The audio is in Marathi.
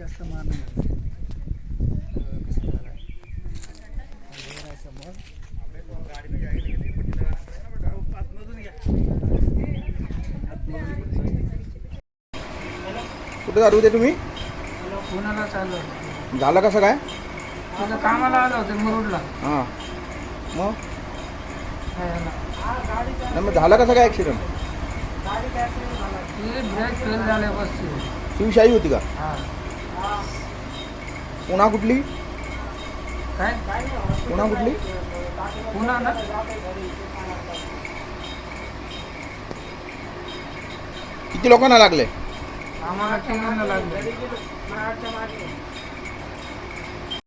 जास्त मार नाही. झाला. अं, कसं झालं घर आहे समोर कुठे चालू होते तुम्ही? पुण्याला चालू झालं कसं काय? तिथं कामाला आलो होतो मुरुडला. हां. मग. नाही मग झालं कसं काय ॲक्सिडेंट ती ब्रेक फेल झाले बसची शिवशाही होती का? हा. पुन्हा कुठली? काय? पुन्हा कुठली? पुन्हा ना? किती लोकांना लागले? आम्हाला लागले.